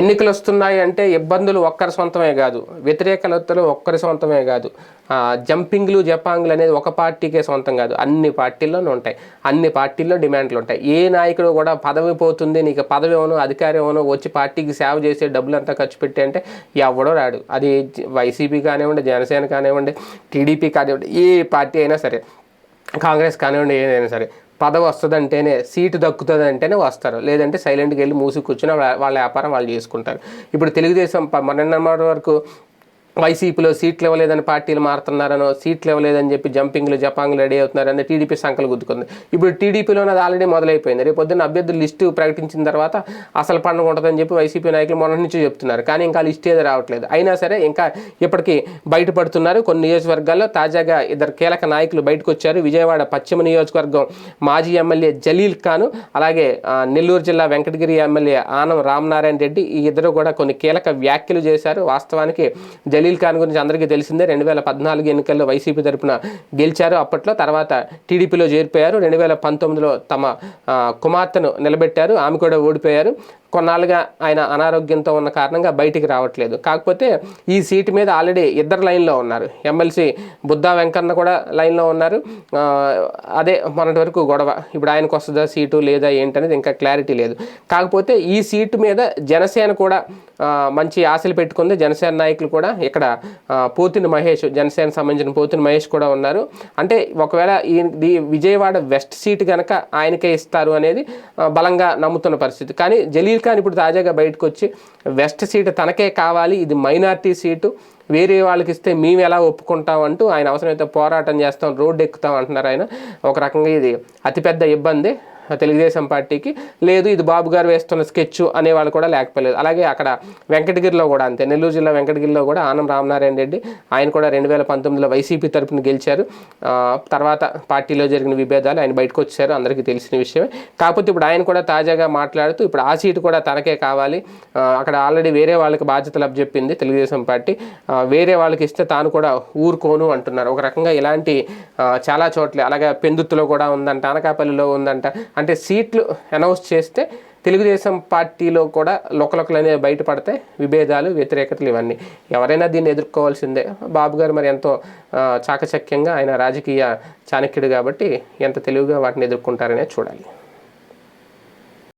ఎన్నికలు వస్తున్నాయి అంటే ఇబ్బందులు ఒక్కరి సొంతమే కాదు వ్యతిరేకతలు ఒక్కరి సొంతమే కాదు. జంపింగ్లు జపాంగ్లు అనేది ఒక పార్టీకే సొంతం కాదు. అన్ని పార్టీల్లోనూ ఉంటాయి. అన్ని పార్టీల్లో డిమాండ్లు ఉంటాయి. ఏ నాయకుడు కూడా పదవి పోతుంది నీకు పదవి ఏమో అధికారం ఏమో వచ్చి పార్టీకి సేవ చేసే డబ్బులు అంతా ఖర్చు పెట్టి అంటే ఎవడో రాడు. అది వైసీపీ కానివ్వండి జనసేన కానివ్వండి టీడీపీ కానివ్వండి ఏ పార్టీ అయినా సరే కాంగ్రెస్ కానివ్వండి ఏదైనా సరే పదవి వస్తుందంటేనే సీటు దక్కుతుంది అంటేనే వస్తారు. లేదంటే సైలెంట్గా వెళ్ళి మూసి కూర్చుని వాళ్ళ వ్యాపారం వాళ్ళు చేసుకుంటారు. ఇప్పుడు తెలుగుదేశం ప- మొన్న వరకు వైసీపీలో సీట్లు ఇవ్వలేదని పార్టీలు మారుతున్నారనో సీట్లు ఇవ్వలేదని చెప్పి జంపింగ్లు జపాంగ్లు రెడీ అవుతున్నారని టీడీపీ సంకలు గుద్దుకుంది. ఇప్పుడు టీడీపీలోనే అది ఆల్రెడీ మొదలైపోయింది. రేపు పొద్దున్న అభ్యర్థుల లిస్టు ప్రకటించిన తర్వాత అసలు పండుగ ఉంటుందని చెప్పి వైసీపీ నాయకులు మొన్న నుంచి చెప్తున్నారు. కానీ ఇంకా లిస్ట్ ఏది రావట్లేదు. అయినా సరే ఇంకా ఇప్పటికీ బయటపడుతున్నారు. కొన్ని నియోజకవర్గాల్లో తాజాగా ఇద్దరు కీలక నాయకులు బయటకు వచ్చారు. విజయవాడ పశ్చిమ నియోజకవర్గం మాజీ ఎమ్మెల్యే జలీల్ ఖాన్ అలాగే నెల్లూరు జిల్లా వెంకటగిరి ఎమ్మెల్యే ఆనం రామనారాయణ రెడ్డి ఈ ఇద్దరు కూడా కొన్ని కీలక వ్యాఖ్యలు చేశారు. వాస్తవానికి జలీల్ ఖాన్ గురించి అందరికీ తెలిసిందే. రెండు వేల పద్నాలుగు ఎన్నికల్లో వైసీపీ తరఫున గెలిచారు. అప్పట్లో తర్వాత టీడీపీలో చేరిపోయారు. రెండు వేల పంతొమ్మిదిలో తమ కుమార్తెను నిలబెట్టారు. ఆమె కూడా ఓడిపోయారు. కొన్నాళ్ళుగా ఆయన అనారోగ్యంతో ఉన్న కారణంగా బయటికి రావట్లేదు. కాకపోతే ఈ సీటు మీద ఆల్రెడీ ఇద్దరు లైన్లో ఉన్నారు. ఎమ్మెల్సీ బుద్ధా వెంకన్న కూడా లైన్లో ఉన్నారు. అదే మొన్నటి వరకు గొడవ. ఇప్పుడు ఆయనకు వస్తుందా సీటు లేదా ఏంటనేది ఇంకా క్లారిటీ లేదు. కాకపోతే ఈ సీటు మీద జనసేన కూడా మంచి ఆశలు పెట్టుకుంది. జనసేన నాయకులు కూడా ఇక్కడ పోతిని మహేష్ జనసేన సంబంధించిన పోతిని మహేష్ కూడా ఉన్నారు. అంటే ఒకవేళ ఈ విజయవాడ వెస్ట్ సీట్ కనుక ఆయనకే ఇస్తారు అనేది బలంగా నమ్ముతున్న పరిస్థితి. కానీ జలీల్ కానీ ఇప్పుడు తాజాగా బయటకు వచ్చి వెస్ట్ సీటు తనకే కావాలి ఇది మైనార్టీ సీటు. వేరే వాళ్ళకి ఇస్తే మేము ఎలా ఒప్పుకుంటాం అంటూ ఆయన అవసరమైతే పోరాటం చేస్తాం రోడ్డు ఎక్కుతాం అంటున్నారు ఆయన. ఒక రకంగా ఇది అతిపెద్ద ఇబ్బంది. తెలుగుదేశం పార్టీకి లేదు ఇది బాబు గారు వేస్తున్న స్కెచ్ అనే వాళ్ళు కూడా లేకపోలేదు. అలాగే అక్కడ వెంకటగిరిలో కూడా అంతే నెల్లూరు జిల్లా వెంకటగిరిలో కూడా ఆనం రామనారాయణ రెడ్డి ఆయన కూడా రెండు వేల పంతొమ్మిదిలో వైసీపీ తరఫున గెలిచారు. తర్వాత పార్టీలో జరిగిన విభేదాలు ఆయన బయటకు వచ్చారు అందరికీ తెలిసిన విషయమే. కాకపోతే ఇప్పుడు ఆయన కూడా తాజాగా మాట్లాడుతూ ఇప్పుడు ఆ సీటు కూడా తనకే కావాలి. అక్కడ ఆల్రెడీ వేరే వాళ్ళకి బాధ్యతలు అప్పచెప్పింది తెలుగుదేశం పార్టీ. వేరే వాళ్ళకి ఇస్తే తాను కూడా ఊరుకోను అంటున్నారు. ఒక రకంగా ఇలాంటి చాలా చోట్ల. అలాగే పెందుత్తులో కూడా ఉందంట అనకాపల్లిలో ఉందంట. అంటే సీట్లు అనౌన్స్ చేస్తే తెలుగుదేశం పార్టీలో కూడా లొకలొకలు అనేవి బయటపడతాయి విభేదాలు వ్యతిరేకతలు ఇవన్నీ. ఎవరైనా దీన్ని ఎదుర్కోవాల్సిందే. బాబు గారు మరి ఎంతో చాకచక్యంగా ఆయన రాజకీయ చాణక్యుడు కాబట్టి ఎంత తెలివిగా వాటిని ఎదుర్కొంటారనే చూడాలి.